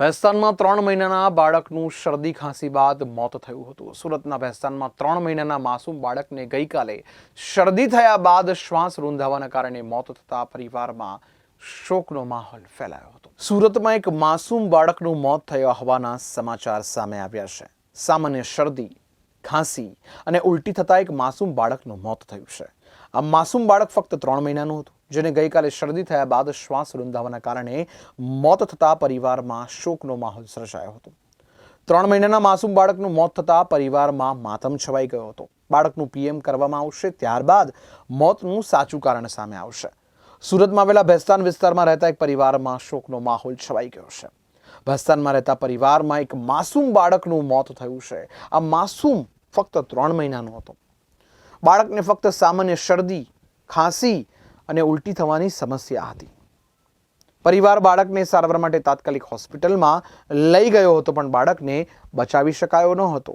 ભેસ્તાનમાં ત્રણ મહિનાના બાળકનું શરદી ખાંસી બાદ મોત થયું હતું. સુરતના ભેસ્તાનમાં ત્રણ મહિનાના માસૂમ બાળકને ગઈકાલે શરદી થયા બાદ શ્વાસ રૂંધાવાના કારણે મોત થતા પરિવારમાં શોકનો માહોલ ફેલાયો હતો. સુરતમાં એક માસૂમ બાળકનું મોત થયા હોવાના સમાચાર સામે આવ્યા છે. સામાન્ય શરદી ખાંસી અને ઉલટી થતાં એક માસૂમ બાળકનું મોત થયું છે. આ માસૂમ બાળક ફક્ત ત્રણ મહિનાનું હતું, જેને ગઈકાલે શરદી થયા બાદ શ્વાસ રૂંધાવાના કારણે મોત થતાં પરિવારમાં શોકનો માહોલ સર્જાયો હતો. ત્રણ મહિનાના માસૂમ બાળકનું મોત થતાં પરિવારમાં માતમ છવાઈ ગયો હતો. બાળકનું પીએમ કરવામાં આવશે, ત્યારબાદ મોતનું સાચું કારણ સામે આવશે. સુરતમાં આવેલા ભેસ્તાન વિસ્તારમાં રહેતા એક પરિવારમાં શોકનો માહોલ છવાઈ ગયો છે. ભેસ્તાનમાં રહેતા પરિવારમાં એક માસૂમ બાળકનું મોત થયું છે. આ માસૂમ ફક્ત ત્રણ મહિનાનો હતો. બાળકને ફક્ત સામાન્ય શરદી, ખાંસી અને ઉલટી થવાની સમસ્યા હતી. પરિવાર બાળકને સારવાર માટે તાત્કાલિક હોસ્પિટલમાં લઈ ગયો હતો પણ બાળકને બચાવી શકાયો ન હતો.